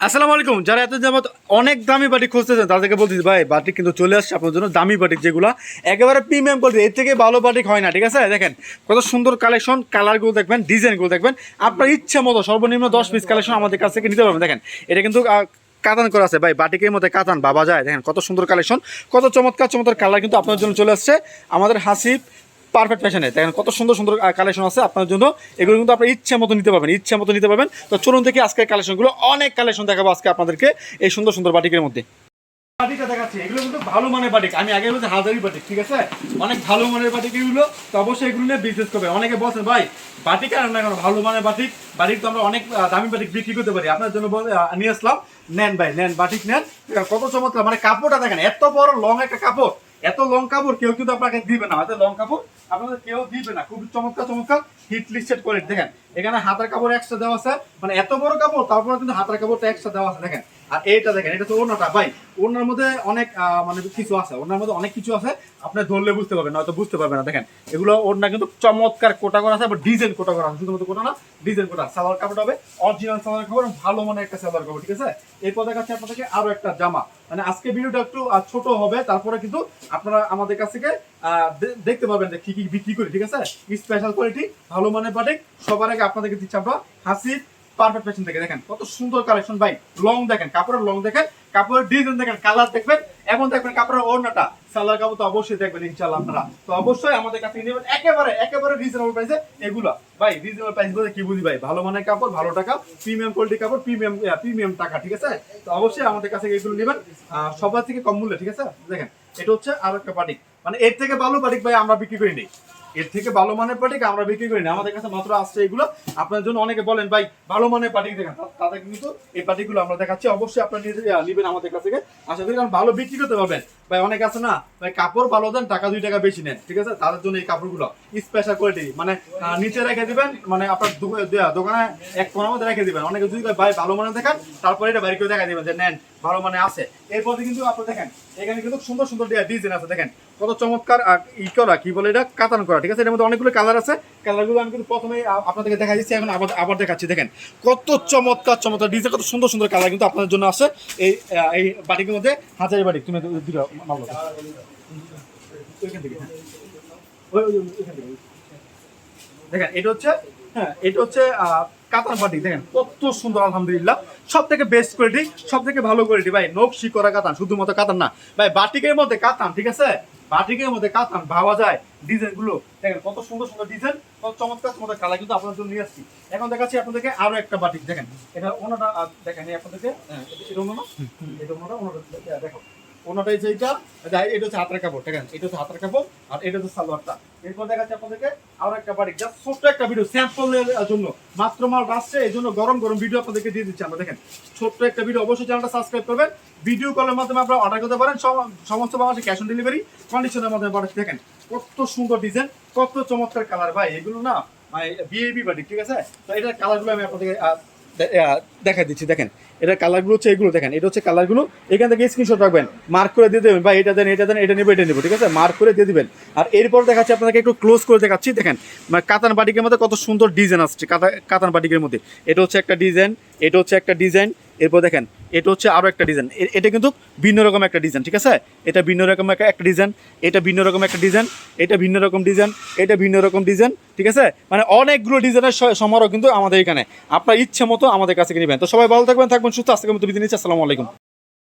আসসালামু আলাইকুম। যারা এত জামাত অনেক দামি বাটি খুঁজতেছেন তাদেরকে বলতেছি, ভাই বাটিক কিন্তু চলে আসছে আপনার জন্য দামি বাটি যেগুলো একেবারে প্রিমিয়াম কোয়ালিটি এর থেকে ভালো বাটিক হয় না, ঠিক আছে? দেখেন, কত সুন্দর কালেকশন কালারগুলো দেখবেন ডিজাইনগুলো দেখবেন। আপনার ইচ্ছা মতো সর্বনিম্ন দশ পিস কালেকশন আমাদের কাছ থেকে নিতে পারবেন। দেখেন, এটা কিন্তু কাতান করা আছে। ভাই বাটিকের মধ্যে কাতান? বাবা যায়। দেখেন, কত সুন্দর কালেকশন কত চমৎকার চমৎকার কালার কিন্তু আপনার জন্য চলে আসছে। আমাদের হাসিব পারফেক্ট ফ্যাশনে দেখেন কত সুন্দর সুন্দর কালেকশন আছে আপনার জন্য। এগুলো কিন্তু আপনার ইচ্ছা মতো নিতে পারবেন, ইচ্ছা মতো নিতে পারবেন। তো চলুন দেখি আজকের কালেকশনগুলো অনেক কালেকশন দেখাবো আজকে আপনাদেরকে এই সুন্দর সুন্দর বাটিকের মধ্যে। বাটিকটা এগুলো কিন্তু ভালো মানের বাটিক। আমি আগে হাজারি বাটিক, ঠিক আছে? অনেক ভালো মানের বাটিক এগুলো। তো অবশ্যই এগুলো নিয়ে বিজনেস করবে। অনেকে ভাই না ভালো মানের বাটিক। তো আমরা অনেক দামি বাটিক বিক্রি করতে পারি। আপনার জন্য নিয়ে আসলাম। বাটিক নেন। কত চমৎকার মানে কাপড়টা দেখেন, এত বড় লং একটা কাপড়। এত লং কাপড় কেউ কিন্তু আপনাকে দিবে না। হয়তো লং কাপড় আপনাদের কেউ দিবে না। খুব চমৎকার চমৎকার। হিট লিস্টেড করে দেখেন এখানে হাতার কাপড় এক্সট্রা দেওয়া আছে। মানে এত বড় কাপড়, তারপরে কিন্তু হাতার কাপড়টা এক্সট্রা দেওয়া আছে। দেখেন, আর এইটা দেখেন, এটা তো ওনাটা ভাই ওনার মধ্যে অনেক মানে কিছু আছে। ওনার মধ্যে অনেক কিছু আছে। আপনি ধরলে বুঝতে পারবেন, নয়তো বুঝতে পারবেন না। দেখেন, এগুলো ওনা কিন্তু চমৎকার কোটা করা আছে বা ডিজাইন কোটা করা আছে। শুধুমাত্র কোটা না ডিজাইন কোটা, সালোয়ার কাপড় হবে। অরিজিনাল সালোয়ার কাপড় ভালো মানের একটা সালোয়ার কাপড়, ঠিক আছে? এরপর দেখাচ্ছি আপনাদেরকে আরও একটা জামা। মানে আজকে ভিডিওটা একটু ছোট হবে, তারপরে কিন্তু আপনারা আমাদের কাছ থেকে দেখতে পাবেন যে কি কি বিক্রি করি, ঠিক আছে? স্পেশাল কোয়ালিটি ভালো মানের বাটিক সবার আগে আপনাদেরকে দিচ্ছি আমরা হাসির পারফেক্ট ফ্যাশন থেকে। দেখেন, কত সুন্দর কালেকশন ভাই। লং দেখেন, কাপড়ের লং দেখেন, কাপড়ের ডিজাইন দেখেন কালার দেখবেন এখন দেখবেন কাপড়ের ওড়নাটা। সালোয়ার কাপড় তো অবশ্যই দেখবেন, ইনশাআল্লাহ আপনারা। তো অবশ্যই আমাদের কাছে নেবেন, একেবারে একেবারে রিজনেবল প্রাইসে এগুলো। ভাই রিজনেবল প্রাইস বলতে কি বুঝি ভাই? ভালো মানের কাপড়, ভালো টাকা প্রিমিয়াম কোয়ালিটি কাপড় প্রিমিয়াম প্রিমিয়াম টাকা, ঠিক আছে? তো অবশ্যই আমাদের কাছে এগুলো নেবেন। সবার থেকে কম মূল্যে, ঠিক আছে? দেখেন, এটা হচ্ছে আরও একটা পাটিক মানে এর থেকে ভালো পাঠিক ভাই আমরা বিক্রি করি নি এর থেকে ভালো মানের পাটিক আমরা বিক্রি করি না আমাদের কাছে মাত্র আসছে এগুলো। আপনার জন্য অনেকে বলেন, ভাই, ভালো মানের পাটিক দেখান। তাদের কিন্তু এই পাটিকগুলো আমরা দেখাচ্ছি। অবশ্যই আপনার নিজে নেবেন আমাদের কাছ থেকে। আশা করি কারণ ভালো বিক্রি করতে পারবেন। ভাই অনেক আছে না? ভাই কাপড় ভালো দেন টাকা দুই টাকা বেশি নেন ঠিক আছে? তাদের জন্য এই কাপড়গুলো স্পেশাল কোয়ালিটি মানে নিচে রেখে দিবেন মানে আপনার দোকা- দোকানে এক কোনার মধ্যে রেখে দিবেন। অনেকে যদি ভাই ভালো মানে দেখান তারপরে এটা বাইরে করে দেখা দিবেন যে নেন ভালো মানে আছে। এরপরে কিন্তু আপনি দেখেন এখানে কিন্তু সুন্দর সুন্দর ডিজাইন আছে দেখেন। কত চমৎকার আহ, ই করা কি বলে এটা? কাতান করা ঠিক আছে? এর মধ্যে অনেকগুলো কালার আছে। কালারগুলো আমি কিন্তু প্রথমেই আ- আপনাদেরকে দেখা দিচ্ছি এখন আবার আবার দেখাচ্ছি দেখেন। কত চমৎকার চমৎকার ডিজাইন কত সুন্দর সুন্দর কালার কিন্তু আপনাদের জন্য আছে। এই এই বাটিকের মধ্যে হাজারি বাটিক তুমি দেখেন এটা হচ্ছে হ্যাঁ এটা হচ্ছে বাটিক দেখেন কত সুন্দর আলহামদুলিল্লাহ। সব থেকে বেস্ট কোয়ালিটি সব থেকে ভালো কোয়ালিটি ভাই নকশি করা কাতান শুধুমাত্র কাতান না। ভাই বাটিকের মধ্যে কাতান ঠিক আছে? বাটিকের মধ্যে কাতান ভাবা যায় ডিজাইনগুলো দেখেন কত সুন্দর সুন্দর ডিজাইন কত চমৎকার চমৎকার কালার কিন্তু আপনার জন্য নিয়ে আসছি। এখন দেখাচ্ছি আপনাদেরকে আরও একটা বাটিক দেখেন। এটা ওনাটা দেখেন আপনাদেরকে হ্যাঁ, এটা- ওনাটা? দেখো। ওনাটা এই যে এটা হচ্ছে হাতের কাপড় আছে এটা হচ্ছে হাতের কাপড় আর এটা হচ্ছে সালোয়ারটা। এরপর দেখাচ্ছি আপনাদেরকে আরও একটা বাড়ি। জাস্ট ছোট্ট একটা ভিডিও স্যাম্পলের জন্য। মাত্র মাল আসছে এই জন্য গরম গরম ভিডিও আপনাদেরকে দিয়ে দিচ্ছি আমরা, দেখেন। ছোট্ট একটা ভিডিও অবশ্যই চ্যানেলটা সাবস্ক্রাইব করবেন। ভিডিও কলের মাধ্যমে আপনারা অর্ডার করতে পারেন। সম- সমস্ত বাংলাদেশে ক্যাশ অন ডেলিভারি কন্ডিশনের মাধ্যমে পাঠাচ্ছি দেখেন। কত সুন্দর ডিজাইন কত চমৎকার কালার ভাই, এগুলো না মানে বিএবি বাড়ি, ঠিক আছে? তো এটার কালারগুলো আমি আপনাদেরকে আহ, দে- আহ, দেখাই দিচ্ছি দেখেন। এটা কালারগুলো হচ্ছে এগুলো দেখেন। এটা হচ্ছে কালারগুলো। এখান থেকে স্ক্রিনশট রাখবেন। মার্ক করে দিয়ে দেবেন। বা এটা দেন এটা দেন এটা নেব এটা নেব ঠিক আছে? মার্ক করে দিয়ে দেবেন। আর এরপর দেখাচ্ছি আপনাকে একটু ক্লোজ করে দেখাচ্ছি দেখেন। মানে কাতান বাটিকের মধ্যে কত সুন্দর ডিজাইন আসছে কাতা কাতান বাটিকের মধ্যে। এটা হচ্ছে একটা ডিজাইন এটা হচ্ছে একটা ডিজাইন এরপর দেখেন, এটা হচ্ছে আরও একটা ডিজাইন এটা কিন্তু ভিন্ন রকম একটা ডিজাইন ঠিক আছে? এটা ভিন্ন রকম একটা ডিজাইন এটা ভিন্ন রকম একটা ডিজাইন এটা ভিন্ন রকম ডিজাইন এটা ভিন্ন রকম ডিজাইন ঠিক আছে? মানে অনেকগুলো ডিজাইনের সমারোহ কিন্তু আমাদের এখানে। আপনার ইচ্ছে মতো আমাদের কাছে নেবেন। তো সবাই ভালো থাকবেন থাকবেন, সুস্থ আজকে মতো বিদিন আসসালামু আলাইকুম।